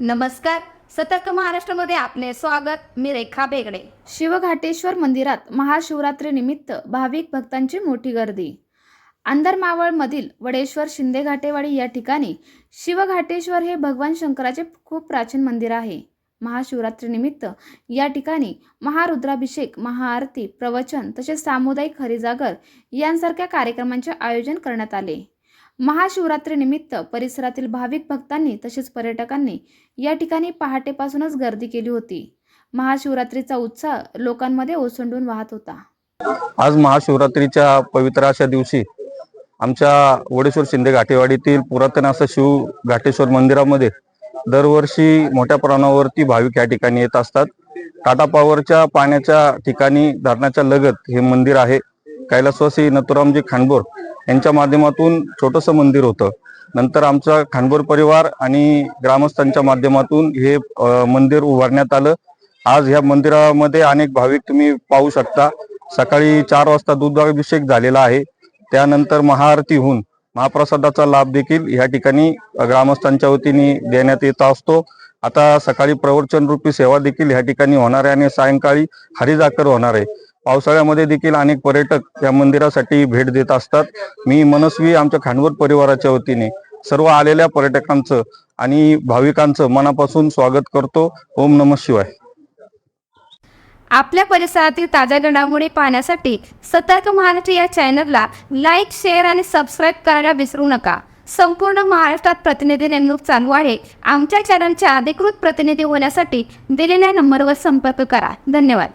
नमस्कार. सतर्क महाराष्ट्रामध्ये आपले स्वागत. मी रेखा बेगडे. शिवघाटेश्वर मंदिरात महाशिवरात्रीनिमित्त भाविक भक्तांची मोठी गर्दी. अंदरमावळमधील वडेश्वर शिंदे घाटेवाडी या ठिकाणी शिवघाटेश्वर हे भगवान शंकराचे खूप प्राचीन मंदिर आहे. महाशिवरात्रीनिमित्त या ठिकाणी महारुद्राभिषेक महाआरती प्रवचन तसेच सामुदायिक हरिजागर यांसारख्या कार्यक्रमांचे आयोजन करण्यात आले. महाशिवरात्रीनिमित्त परिसरातील भाविक भक्तांनी तसेच पर्यटकांनी या ठिकाणी पहाटेपासूनच गर्दी केली होती. महाशिवरात्रीचा उत्साह लोकांमध्ये ओसंडून वाहत होता. आज महाशिवरात्रीच्या पवित्र अशा दिवशी आमच्या वडेश्वर शिंदे घाटेवाडीतील पुरातन असं शिव घाटेश्वर मंदिरामध्ये दरवर्षी मोठ्या प्रमाणावरती भाविक या ठिकाणी येत असतात. टाटा पॉवरच्या पाण्याच्या ठिकाणी धरणाच्या लगत हे मंदिर आहे. कैलासवासी नथुरामजी खानबोर यांच्या माध्यमातून छोटंसं मंदिर होतं. नंतर आमचा खानबोर परिवार आणि ग्रामस्थांच्या माध्यमातून हे मंदिर उभारण्यात आलं. आज ह्या मंदिरामध्ये अनेक भाविक तुम्ही पाहू शकता. सकाळी चार वाजता दुधाभिषेक झालेला आहे. त्यानंतर महाआरती होऊन महाप्रसादाचा लाभ देखील या ठिकाणी ग्रामस्थांच्या वतीने देण्यात येत असतो. आता सकाळी प्रवचन रूपी सेवा देखील या ठिकाणी होणार आहे आणि सायंकाळी हरिजाकर होणार आहे. पावसाळ्यामध्ये देखील अनेक पर्यटक या मंदिरासाठी भेट देत असतात. मी मनस्वी आमच्या खानवर परिवाराच्या वतीने सर्व आलेल्या पर्यटकांचं आणि भाविकांचं मनापासून स्वागत करतो. ओम नम शिवाय. आपल्या परिसरातील ताज्या घडामोडी पाहण्यासाठी सतर्क महाराष्ट्र या चॅनलला लाईक शेअर आणि सबस्क्राईब करायला विसरू नका. संपूर्ण महाराष्ट्रात प्रतिनिधी नेमणूक चालू आहे. आमच्या चॅनलचे अधिकृत प्रतिनिधी होण्यासाठी दिलेल्या नंबरवर संपर्क करा. धन्यवाद.